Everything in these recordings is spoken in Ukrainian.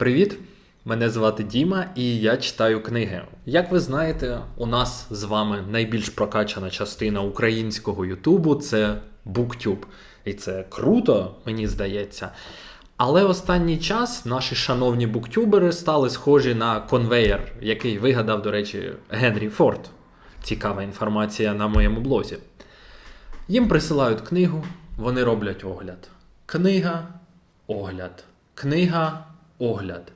Привіт! Мене звати Діма і я читаю книги. Як ви знаєте, у нас з вами найбільш прокачана частина українського Ютубу це BookTube. І це круто, мені здається. Але останній час наші шановні буктюбери стали схожі на конвеєр, який вигадав, до речі, Генрі Форд. Цікава інформація на моєму блозі. Їм присилають книгу, вони роблять огляд. Книга, огляд. Книга, огляд.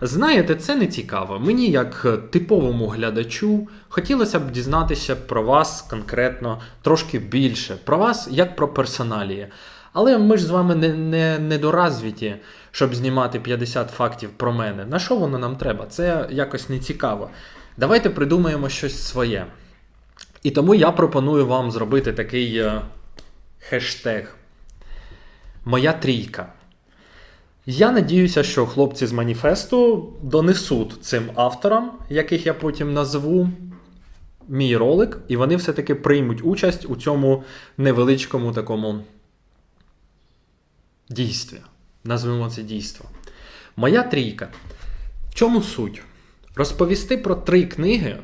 Знаєте, це не цікаво. Мені, як типовому глядачу, хотілося б дізнатися про вас конкретно трошки більше, про вас як про персоналії. Але ми ж з вами не, не, недоразвіті, щоб знімати 50 фактів про мене. На що воно нам треба? Це якось не цікаво. Давайте придумаємо щось своє. І тому я пропоную вам зробити такий е, хештег. Моя трійка. Я надіюся, що хлопці з маніфесту донесуть цим авторам, яких я потім назву, мій ролик, і вони все-таки приймуть участь у цьому невеличкому такому дійстві. Назвемо це дійство. Моя трійка. В чому суть? Розповісти про три книги,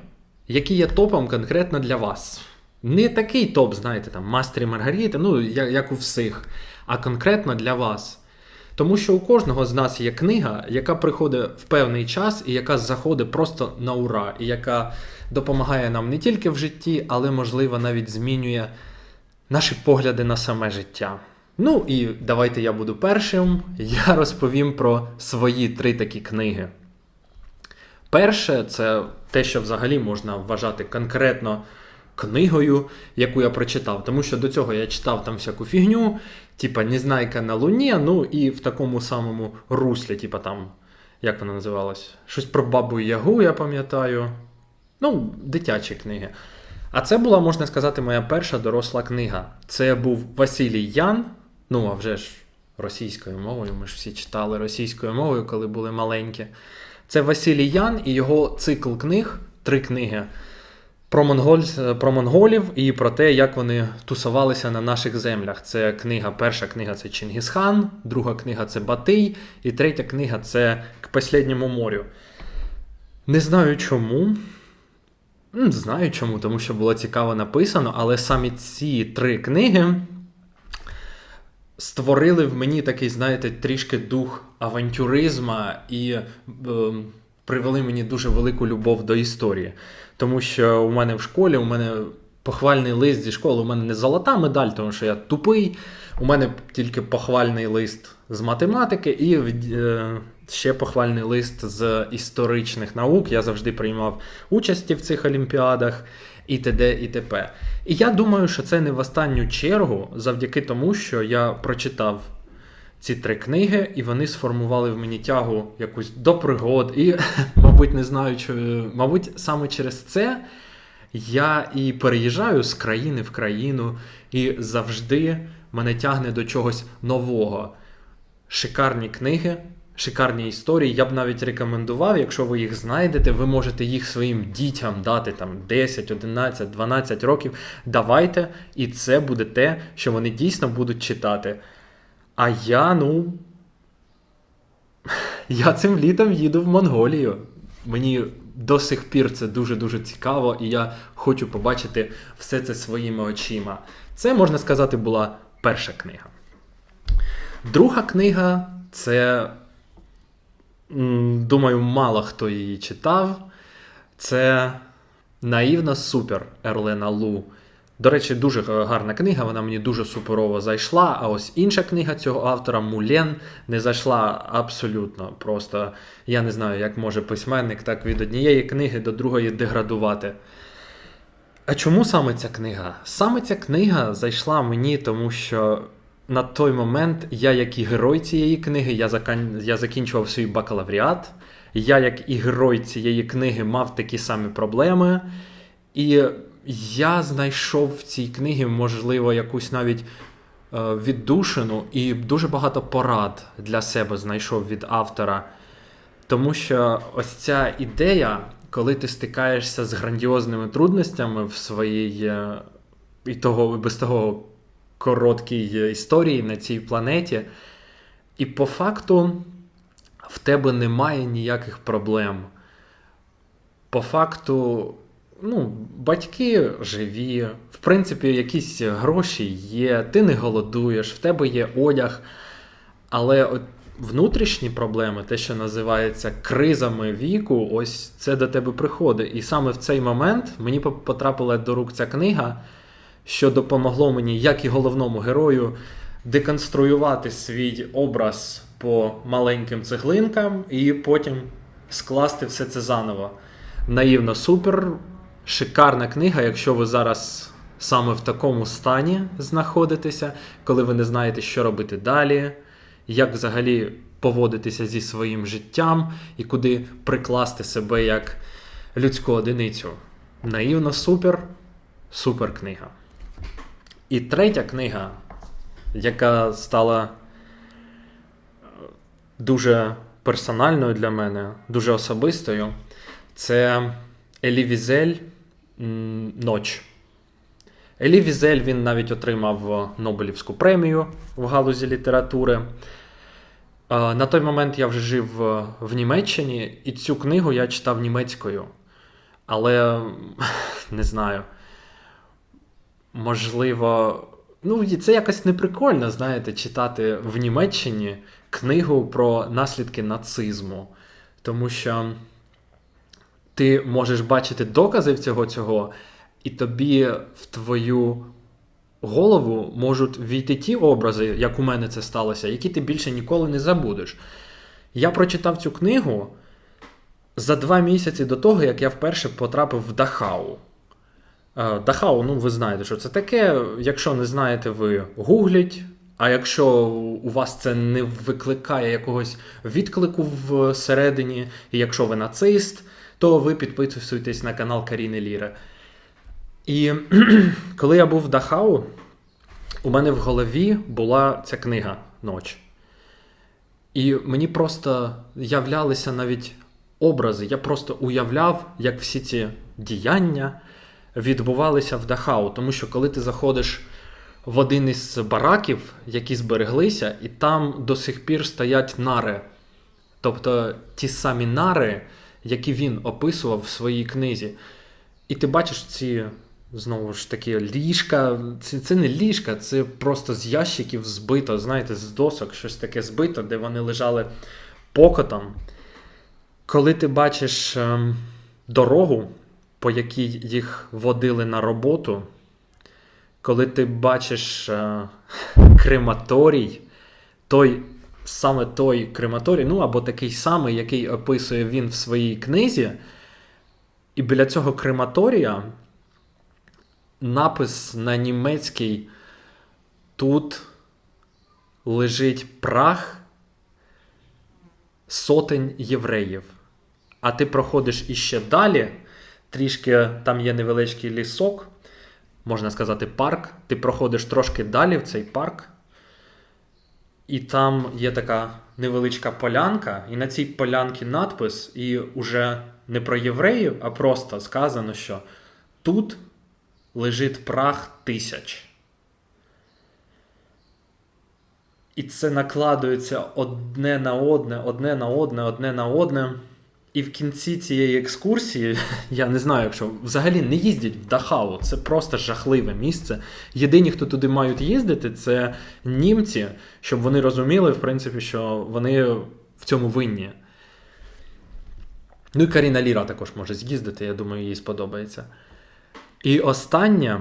які є топом конкретно для вас. Не такий топ, знаєте, там Мастер і Маргарита, ну, як у всіх, а конкретно для вас. Тому що у кожного з нас є книга, яка приходить в певний час і яка заходить просто на ура, і яка допомагає нам не тільки в житті, але, можливо, навіть змінює наші погляди на саме життя. Ну і давайте я буду першим. Я розповім про свої три такі книги. Перше, це те, що взагалі можна вважати конкретно книгою, яку я прочитав. Тому що до цього я читав там всяку фігню, типа Незнайка на Луні, ну і в такому самому руслі, типа там, як вона називалась? Щось про бабу Ягу, я пам'ятаю. Ну, дитячі книги. А це була, можна сказати, моя перша доросла книга. Це був Василій Ян. Ну, а вже ж російською мовою. Ми ж всі читали російською мовою, коли були маленькі. Це Василій Ян і його цикл книг, три книги про, монголь, про монголів і про те, як вони тусувалися на наших землях. Це книга, перша книга це Чингісхан, друга книга це Батий, і третя книга це К Последньому морю. Не знаю чому. Знаю чому, тому що було цікаво написано, але самі ці три книги створили в мені такий, знаєте, трішки дух авантюризма і е, привели мені дуже велику любов до історії. Тому що у мене в школі, у мене похвальний лист зі школи, у мене не золота медаль, тому що я тупий. У мене тільки похвальний лист з математики і е, ще похвальний лист з історичних наук. Я завжди приймав участі в цих олімпіадах і т.д. і т.п. І я думаю, що це не в останню чергу, завдяки тому, що я прочитав ці три книги, і вони сформували в мені тягу якусь до пригод. І, мабуть, не знаю, що, мабуть, саме через це я і переїжджаю з країни в країну, і завжди мене тягне до чогось нового. Шикарні книги. Шикарні історії. Я б навіть рекомендував, якщо ви їх знайдете, ви можете їх своїм дітям дати там 10, 11, 12 років. Давайте, і це буде те, що вони дійсно будуть читати. А я, ну. Я цим літом їду в Монголію. Мені до сих пір це дуже-дуже цікаво, і я хочу побачити все це своїми очима. Це, можна сказати, була перша книга. Друга книга це, думаю, мало хто її читав. Це Наївна Супер Ерлена Лу. До речі, дуже гарна книга, вона мені дуже суперово зайшла. А ось інша книга цього автора Мулен не зайшла абсолютно. Просто я не знаю, як може письменник так від однієї книги до другої деградувати. А чому саме ця книга? Саме ця книга зайшла мені, тому що на той момент я, як і герой цієї книги, я, закан... я закінчував свій бакалавріат. Я, як і герой цієї книги, мав такі самі проблеми. І я знайшов в цій книгі, можливо, якусь навіть е, віддушину і дуже багато порад для себе знайшов від автора. Тому що ось ця ідея, коли ти стикаєшся з грандіозними трудностями в своїй е, і того, без того короткій історії на цій планеті, і по факту в тебе немає ніяких проблем. По факту, ну, батьки живі, в принципі, якісь гроші є, ти не голодуєш, в тебе є одяг. Але от внутрішні проблеми, те, що називається кризами віку, ось це до тебе приходить. І саме в цей момент мені потрапила до рук ця книга, що допомогло мені, як і головному герою, деконструювати свій образ по маленьким цеглинкам і потім скласти все це заново. Наївно супер, шикарна книга, якщо ви зараз саме в такому стані знаходитеся, коли ви не знаєте, що робити далі, як взагалі поводитися зі своїм життям і куди прикласти себе як людську одиницю. Наївно супер, супер книга. І третя книга, яка стала е, дуже персональною для мене, дуже особистою, це Елі Візель Ноч. Елі Візель він навіть отримав Нобелівську премію в галузі літератури. Е, На той момент я вже жив е, в Німеччині, і цю книгу я читав німецькою. Але не знаю. Можливо, ну це якось неприкольно, знаєте, читати в Німеччині книгу про наслідки нацизму. Тому що ти можеш бачити докази цього цього, і тобі в твою голову можуть війти ті образи, як у мене це сталося, які ти більше ніколи не забудеш. Я прочитав цю книгу за два місяці до того, як я вперше потрапив в Дахау. Е, Дахау, ну ви знаєте, що це таке. Якщо не знаєте, ви гугліть. А якщо у вас це не викликає якогось відклику всередині, і якщо ви нацист, то ви підписуєтесь на канал Каріни Ліри. І коли я був в Дахау, у мене в голові була ця книга Ноч. І мені просто являлися навіть образи. Я просто уявляв, як всі ці діяння відбувалися в Дахау. Тому що коли ти заходиш в один із бараків, які збереглися, і там до сих пір стоять нари. Тобто ті самі нари, які він описував в своїй книзі. І ти бачиш ці, знову ж таки, ліжка. Це, це не ліжка, це просто з ящиків збито, знаєте, з досок, щось таке збито, де вони лежали покотом. Коли ти бачиш ем, дорогу, по якій їх водили на роботу, коли ти бачиш е, крематорій, той, саме той крематорій, ну або такий самий, який описує він в своїй книзі, і біля цього крематорія напис на німецький тут лежить прах сотень євреїв. А ти проходиш іще далі, трішки там є невеличкий лісок, можна сказати, парк. Ти проходиш трошки далі в цей парк, і там є така невеличка полянка, і на цій полянці надпис, і уже не про євреїв, а просто сказано, що тут лежить прах тисяч. І це накладується одне на одне, одне на одне, одне на одне. І в кінці цієї екскурсії, я не знаю, якщо взагалі не їздять в Дахау, це просто жахливе місце. Єдині, хто туди мають їздити, це німці, щоб вони розуміли, в принципі, що вони в цьому винні. Ну і Каріна Ліра також може з'їздити, я думаю, їй сподобається. І останнє,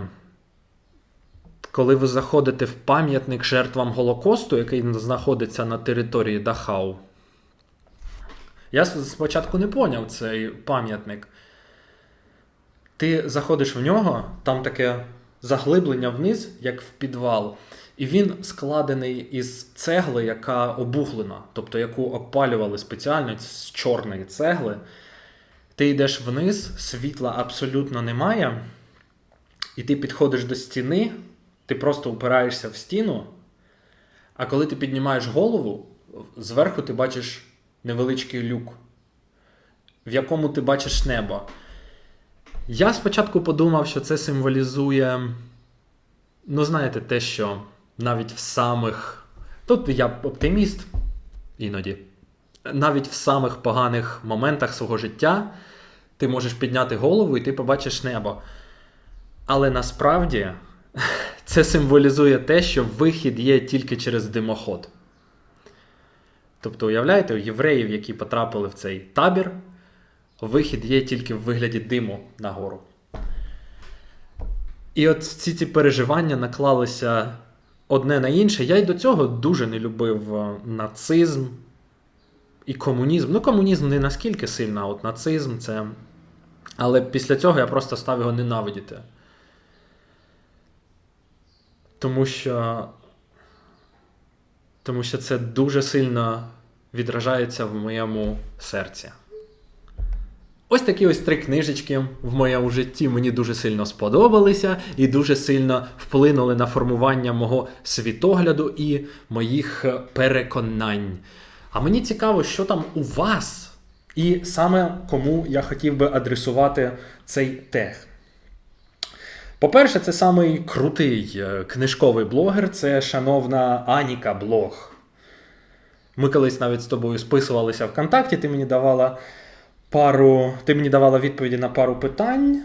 коли ви заходите в пам'ятник жертвам Голокосту, який знаходиться на території Дахау. Я спочатку не поняв цей пам'ятник. Ти заходиш в нього, там таке заглиблення вниз, як в підвал, і він складений із цегли, яка обуглена, тобто яку опалювали спеціально з чорної цегли. Ти йдеш вниз, світла абсолютно немає, і ти підходиш до стіни, ти просто упираєшся в стіну, а коли ти піднімаєш голову, зверху ти бачиш невеличкий люк, в якому ти бачиш небо. Я спочатку подумав, що це символізує, ну, знаєте, те, що навіть в самих. Тут я оптиміст іноді. навіть в самих поганих моментах свого життя ти можеш підняти голову і ти побачиш небо. Але насправді це символізує те, що вихід є тільки через димоход. Тобто, уявляєте, у євреїв, які потрапили в цей табір, вихід є тільки в вигляді диму нагору. І от всі ці переживання наклалися одне на інше. Я й до цього дуже не любив е, нацизм і комунізм. Ну, комунізм не наскільки сильно, а от нацизм це. Але після цього я просто став його ненавидіти. Тому що. Тому що це дуже сильно відражається в моєму серці. Ось такі ось три книжечки в моєму житті мені дуже сильно сподобалися і дуже сильно вплинули на формування мого світогляду і моїх е, переконань. А мені цікаво, що там у вас, і саме кому я хотів би адресувати цей тег. По-перше, це самий крутий е, книжковий блогер це шановна Аніка Блог. Ми колись навіть з тобою списувалися ВКонтакті, ти мені давала пару. Ти мені давала відповіді на пару питань.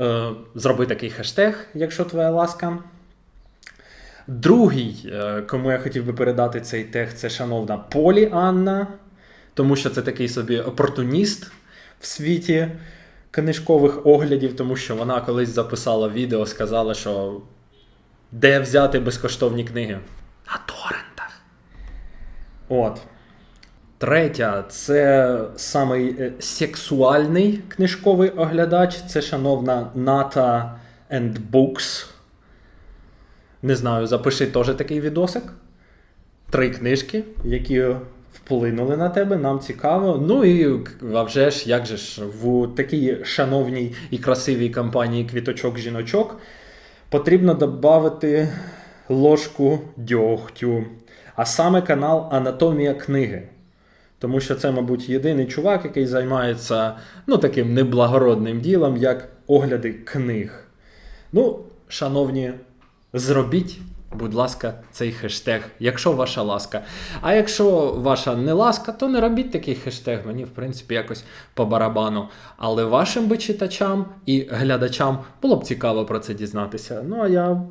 Е, зроби такий хештег, якщо твоя ласка. Другий, е, кому я хотів би передати цей тег, це шановна Полі Анна, тому що це такий собі опортуніст в світі книжкових оглядів, тому що вона колись записала відео, сказала, що де взяти безкоштовні книги? На торрентах. От. Третя це самий е, сексуальний книжковий оглядач. Це шановна Ната and Books. Не знаю, запиши теж такий відосик. Три книжки, які вплинули на тебе, нам цікаво. Ну і а вже ж, як же ж, в такій шановній і красивій компанії квіточок-жіночок потрібно додати ложку дьогтю. А саме канал Анатомія книги. Тому що це, мабуть, єдиний чувак, який займається ну, таким неблагородним ділом, як огляди книг. Ну, шановні, зробіть, будь ласка, цей хештег, якщо ваша ласка. А якщо ваша не ласка, то не робіть такий хештег. Мені, в принципі, якось по барабану. Але вашим би читачам і глядачам було б цікаво про це дізнатися. Ну, а я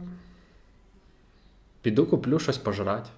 піду куплю щось пожрати.